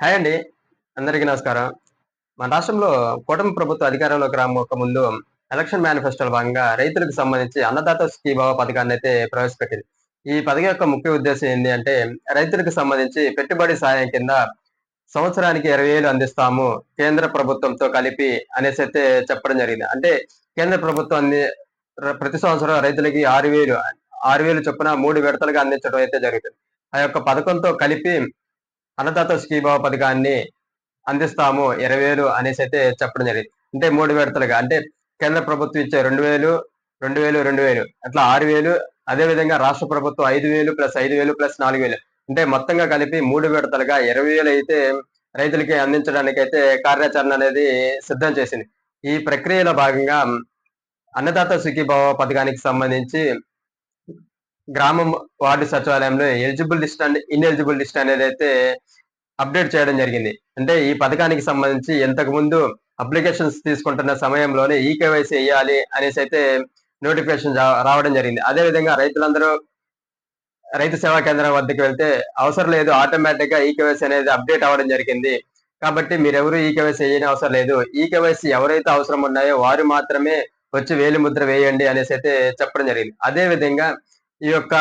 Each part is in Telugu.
హాయ్ అండి. అందరికీ నమస్కారం. మన రాష్ట్రంలో కూటమి ప్రభుత్వ అధికారంలోకి రాక ముందు ఎలక్షన్ మేనిఫెస్టోలో భాగంగా రైతులకు సంబంధించి అన్నదాత స్కీభావ పథకాన్ని అయితే ప్రవేశపెట్టింది. ఈ పథకం యొక్క ముఖ్య ఉద్దేశం ఏంటి అంటే రైతులకు సంబంధించి పెట్టుబడి సాయం కింద సంవత్సరానికి ఇరవై వేలు అందిస్తాము కేంద్ర ప్రభుత్వంతో కలిపి అనేసి అయితే చెప్పడం జరిగింది. అంటే కేంద్ర ప్రభుత్వం అంది ప్రతి సంవత్సరం రైతులకి ఆరు వేలు ఆరు వేలు చొప్పున మూడు విడతలుగా అందించడం అయితే జరుగుతుంది ఆ యొక్క పథకంతో కలిపి అన్నదాత స్కీబాబా పథకాన్ని అందిస్తాము ఇరవై వేలు అనేసి అయితే చెప్పడం జరిగింది. అంటే మూడు విడతలుగా. అంటే కేంద్ర ప్రభుత్వం ఇచ్చే రెండు వేలు రెండు వేలు రెండు వేలు. అట్లా ఆరు వేలు అదే విధంగా రాష్ట్ర ప్రభుత్వం ఐదు వేలు ప్లస్ ఐదు వేలు ప్లస్ నాలుగు వేలు. అంటే మొత్తంగా కలిపి మూడు విడతలుగా ఇరవై వేలు అయితే రైతులకి అందించడానికి అయితే కార్యాచరణ అనేది సిద్ధం చేసింది. ఈ ప్రక్రియలో భాగంగా అన్నదాత సుఖీభావ పథకానికి సంబంధించి గ్రామం వార్డు సచివాలయంలో eligible list and ineligible list అనేది అయితే అప్డేట్ చేయడం జరిగింది. అంటే ఈ పథకానికి సంబంధించి ఇంతకు ముందు అప్లికేషన్స్ తీసుకుంటున్న సమయంలోనే ఈ కేవైసీ వేయాలి అనేసి అయితే నోటిఫికేషన్ రావడం జరిగింది. అదే విధంగా రైతులందరూ రైతు సేవా కేంద్రం వద్దకు వెళ్తే అవసరం లేదు ఆటోమేటిక్గా ఈ కేవైసీ అనేది అప్డేట్ అవ్వడం జరిగింది. కాబట్టి మీరెవరు ఈ కేవైసీ వేయని అవసరం లేదు. ఈ కేవైసీ ఎవరైతే అవసరం ఉన్నాయో వారు మాత్రమే వచ్చి వేలి ముద్ర వేయండి అనేసి అయితే చెప్పడం జరిగింది. అదే విధంగా ఈ యొక్క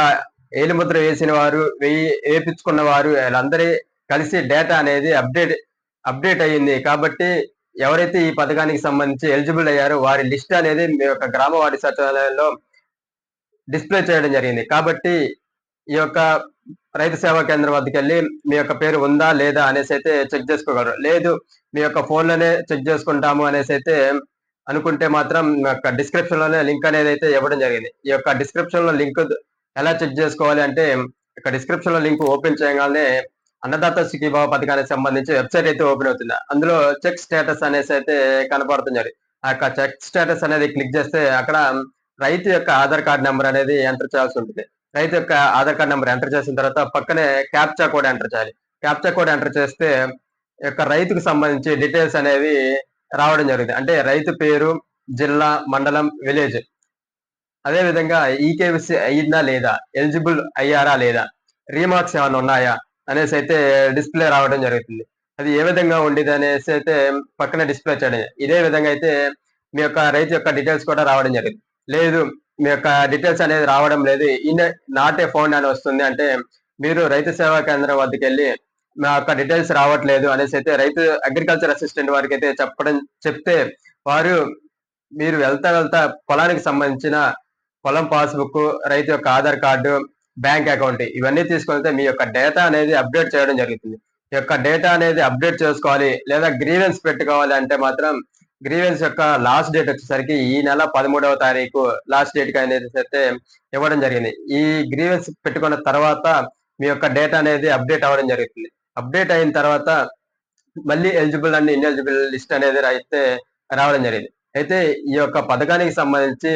ఏలిముద్ర వేసిన వారు వేయి వేపించుకున్న వారు వీళ్ళందరి కలిసి డేటా అనేది అప్డేట్ అప్డేట్ అయ్యింది. కాబట్టి ఎవరైతే ఈ పథకానికి సంబంధించి ఎలిజిబుల్ అయ్యారో వారి లిస్ట్ అనేది మీ యొక్క గ్రామ వార్డు సచివాలయంలో డిస్ప్లే చేయడం జరిగింది. కాబట్టి ఈ యొక్క రైతు సేవా కేంద్రం వద్దకు వెళ్ళి మీ యొక్క పేరు ఉందా లేదా అనేసి అయితే చెక్ చేసుకోగలరు. లేదు మీ యొక్క ఫోన్లోనే చెక్ చేసుకుంటాము అనేసి అయితే అనుకుంటే మాత్రం యొక్క డిస్క్రిప్షన్లోనే లింక్ అనేది అయితే ఇవ్వడం జరిగింది. ఈ యొక్క డిస్క్రిప్షన్లో లింక్ ఎలా చెక్ చేసుకోవాలి అంటే ఇక్కడ డిస్క్రిప్షన్లో లింక్ ఓపెన్ చేయగానే అన్నదాత సుఖీభావ పథకానికి సంబంధించి వెబ్సైట్ అయితే ఓపెన్ అవుతుంది. అందులో చెక్ స్టేటస్ అనేసి అయితే కనపడుతుంది ఆ యొక్క చెక్ స్టేటస్ అనేది క్లిక్ చేస్తే అక్కడ రైతు యొక్క ఆధార్ కార్డ్ నెంబర్ అనేది ఎంటర్ చేయాల్సి ఉంటుంది. రైతు యొక్క ఆధార్ కార్డ్ నెంబర్ ఎంటర్ చేసిన తర్వాత పక్కనే క్యాప్చా కోడ్ ఎంటర్ చేయాలి. క్యాప్చా కోడ్ ఎంటర్ చేస్తే యొక్క రైతుకు సంబంధించి డీటెయిల్స్ అనేవి రావడం జరిగింది. అంటే రైతు పేరు జిల్లా మండలం విలేజ్. అదే విధంగా ఈకేవిసి అయ్యిందా లేదా? ఎలిజిబుల్ అయ్యారా లేదా? రీమార్క్స్ ఏమైనా ఉన్నాయా? అనేసి అయితే డిస్ప్లే రావడం జరుగుతుంది. అది ఏ విధంగా ఉండేది అనేసి అయితే పక్కన డిస్ప్లే చేయడం ఇదే విధంగా అయితే మీ యొక్క రైతు యొక్క డీటెయిల్స్ కూడా రావడం జరిగింది. లేదు మీ యొక్క డీటెయిల్స్ అనేది రావడం లేదు. ఇన్ నాట్ ఏ ఫోన్ అని వస్తుంది. అంటే మీరు రైతు సేవా కేంద్రం వద్దకు వెళ్ళి నా యొక్క డీటెయిల్స్ రావట్లేదు అనేసి అయితే రైతు అగ్రికల్చర్ అసిస్టెంట్ వారికి అయితే చెప్పడం చెప్తే వారు మీరు వెళ్తా వెళ్తా పొలానికి సంబంధించిన పొలం పాస్బుక్ రైతు యొక్క ఆధార్ కార్డు బ్యాంక్ అకౌంట్ ఇవన్నీ తీసుకెళ్తే మీ యొక్క డేటా అనేది అప్డేట్ చేయడం జరుగుతుంది. ఈ యొక్క డేటా అనేది అప్డేట్ చేసుకోవాలి లేదా గ్రీవెన్స్ పెట్టుకోవాలి అంటే మాత్రం గ్రీవెన్స్ యొక్క లాస్ట్ డేట్ వచ్చేసరికి ఈ నెల పదమూడవ తారీఖు లాస్ట్ డేట్కి అనేది అయితే ఇవ్వడం జరిగింది. ఈ గ్రీవెన్స్ పెట్టుకున్న తర్వాత మీ యొక్క డేటా అనేది అప్డేట్ అవ్వడం జరుగుతుంది. అప్డేట్ అయిన తర్వాత మళ్ళీ ఎలిజిబుల్ అండ్ ఇన్ఎలిజిబుల్ లిస్ట్ అనేది అయితే రావడం జరిగింది. అయితే ఈ యొక్క పథకానికి సంబంధించి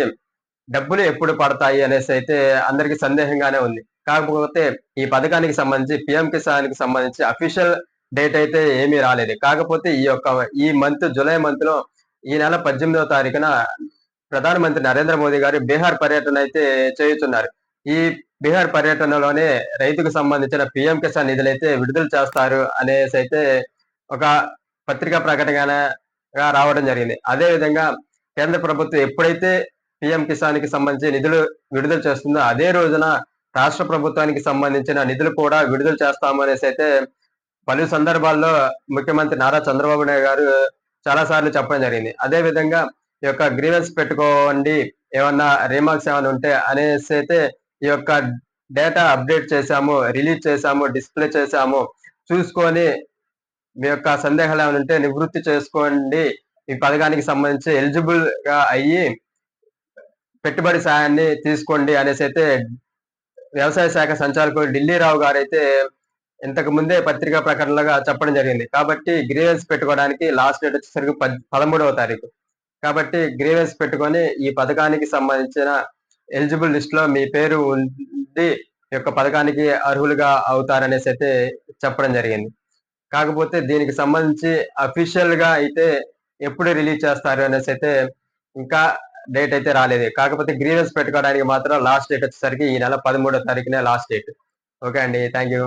డబ్బులు ఎప్పుడు పడతాయి అనేసి అయితే అందరికి సందేహంగానే ఉంది. కాకపోతే ఈ పథకానికి సంబంధించి పిఎం కిసాన్కి సంబంధించి అఫీషియల్ డేట్ అయితే ఏమీ రాలేదు. కాకపోతే ఈ యొక్క ఈ మంత్ జూలై మంత్లో ఈ నెల పద్దెనిమిదవ తారీఖున ప్రధానమంత్రి నరేంద్ర మోదీ గారు బీహార్ పర్యటన అయితే చేయుతున్నారు. ఈ బీహార్ పర్యటనలోనే రైతుకు సంబంధించిన పిఎం కిసాన్ నిధులు అయితే విడుదల చేస్తారు అనేసి అయితే ఒక పత్రికా ప్రకటనగా రావడం జరిగింది. అదే విధంగా కేంద్ర ప్రభుత్వం ఎప్పుడైతే పిఎం కిసాన్కి సంబంధించి నిధులు విడుదల చేస్తుందో అదే రోజున రాష్ట్ర ప్రభుత్వానికి సంబంధించిన నిధులు కూడా విడుదల చేస్తాము అనేసి అయితే పలు సందర్భాల్లో ముఖ్యమంత్రి నారా చంద్రబాబు నాయుడు గారు చాలా సార్లు చెప్పడం జరిగింది. అదే విధంగా ఈ యొక్క గ్రీవెన్స్ పెట్టుకోండి ఏమన్నా రీమార్క్స్ ఏమైనా ఉంటే అనేసి అయితే ఈ యొక్క డేటా అప్డేట్ చేశాము రిలీజ్ చేశాము డిస్ప్లే చేశాము. చూసుకొని మీ యొక్క సందేహాలు ఏమైనా ఉంటే నివృత్తి చేసుకోండి. ఈ పథకానికి సంబంధించి ఎలిజిబుల్గా అయ్యి పెట్టుబడి సాయాన్ని తీసుకోండి అనేసి అయితే వ్యవసాయ శాఖ సంచాలకులు ఢిల్లీరావు గారు అయితే ఇంతకు ముందే పత్రికా ప్రకటనలుగా చెప్పడం జరిగింది. కాబట్టి గ్రీవెన్స్ పెట్టుకోవడానికి లాస్ట్ డేట్ వచ్చేసరికి పదమూడవ తారీఖు. కాబట్టి గ్రీవెన్స్ పెట్టుకొని ఈ పథకానికి సంబంధించిన ఎలిజిబుల్ లిస్ట్లో మీ పేరు ఉండి యొక్క పథకానికి అర్హులుగా అవుతారనేసి అయితే చెప్పడం జరిగింది. కాకపోతే దీనికి సంబంధించి అఫీషియల్గా అయితే ఎప్పుడు రిలీజ్ చేస్తారు అనేసి అయితే ఇంకా డేట్ అయితే రాలేదు. కాకపోతే గ్రీవెన్స్ పెట్టుకోవడానికి మాత్రం లాస్ట్ డేట్ వచ్చేసరికి ఈ నెల పదమూడో తారీఖునే లాస్ట్ డేట్ ఓకే అండి థ్యాంక్ యూ